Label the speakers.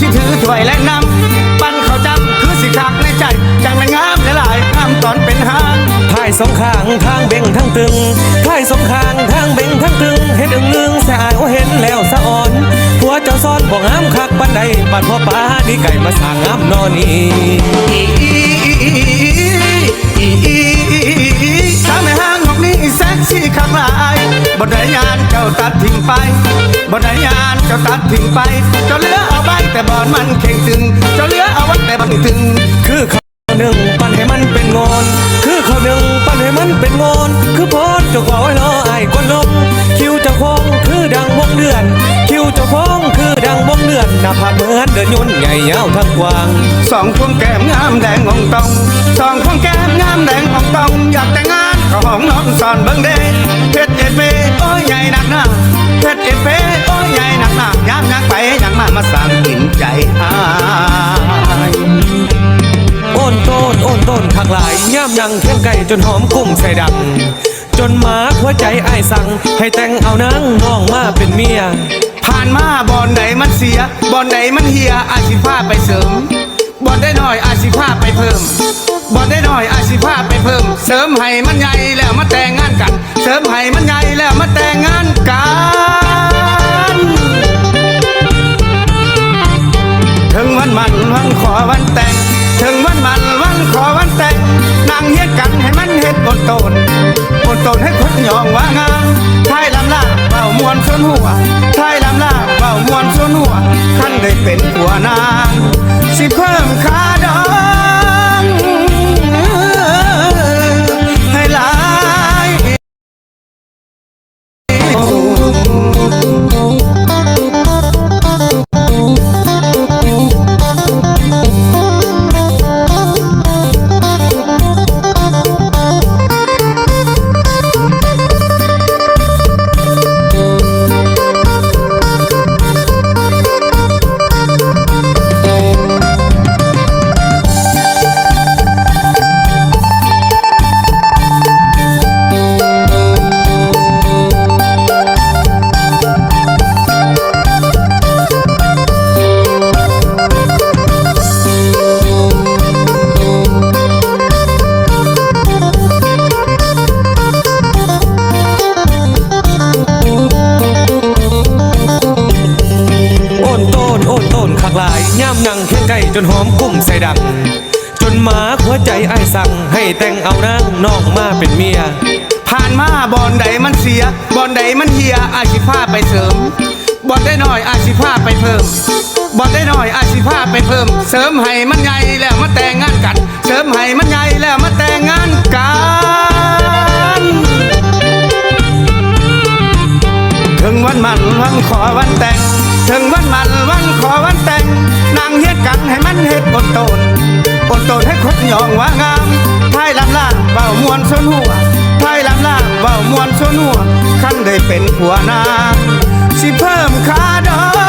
Speaker 1: ที่ถือถ้วยและน้ำปั้นเขาวจำคือสิคักในใจจังและงามหลายงามตอนเป็นหาง
Speaker 2: ท่ายสองข้างทางเบ่งทั้งตึงท่ายสองข้างทางเบ่งทั้งตึงเห็นอึงลึงแสอายโอเห็นแล้วสะอ่อนผัวเจ้าซ้อนบอกงามคักปันใดปัดพ่อป้าดีไก่มาสางงามนอนี
Speaker 1: ไปบนไดยานเจ้าตัดทิ้งไป เจ้าเหลือเอาไว้แต่บอนมันเข่งตึง เจ้าเหลือเอาไว้แต่บันตึง
Speaker 2: คือเขาหนึ่งปั้นให้มันเป็นงอน คือเขาหนึ่งปั้นให้มันเป็นงอน คือโพสเจ้าขอไว้รอไอ้ก้นลงคิวเจ้าคงคือดังวงเดือน คิวเจ้าคงคือดังวงเดือนหน้าผากเหมือนเดินยุ่นใหญ่ยาวทั้งกว้าง
Speaker 1: สองพวงแก้มงามแดงของตองสองพวงแก้มงามแดงของตองอยากแต่งงานก็ห้องนอนสอนเบิ่งเด้ ชรเอ็ดเวโอ้ยใหญ่หนักหน้ายามนักไปยังมามาสั่งกินใจอาย
Speaker 2: โอนโตนโอนโตนข้างหลายย่ามยังเคียงไก่จนหอมกุ้งใส่ดังจนมาหัวใจไอ้สั่ง ให้แต่งเอานางน้องมาเป็นเมีย
Speaker 1: ผ่านมาบอนไหนมันเสียบอนไหนมันเฮียอาชีพาไปเสริมบอนได้หน่อยอาชีพาไปเพิ่มบอนได้หน่อยอาชีพาไปเพิ่ม เสริมให้มันใหญ่แล้วมาแต่งงานกัน เสริมให้มันใหญ่แล้วมาแต่งงานกัน จ็ดบนต้นบนต้นให้คนยองว่างามทยลำลาเบามวนชวนหัวไทยลำลาเบามวนชวนหัวขั้นได้เป็นหัวนางสิเพิ่มค่าดอก ย
Speaker 2: ย่ามนั่งเคียงไก่จนหอมกุ้งใส่ดัง จนหมาหัวใจไอ้สั่ง ให้แต่งเอานางน้องมาเป็นเมีย
Speaker 1: ผ่านมาบอนใดมันเสียบอนใดมันเฮียอาชีพาไปเสริมบอนได้หน่อยอาชีพาไปเพิ่มบอนได้หน่อยอาชีพาไปเพิ่ม เสริมให้มันใหญ่แล้วมาแต่งงานกัน เสริมให้มันใหญ่แล้วมาแต่งงานกันถึงวันมันวันขอวันแต่ง ถึงวันมันวันขอวันแต่งนางเฮ็ดกันให้มันเฮ็ดบนโตนบนโตนให้คนยองว่างามไทยลำล่างเบามวนชนหัวไทยลำล่างเบามวนชนหัวขั้นได้เป็นผัวนางสิเพิ่มค่าดอ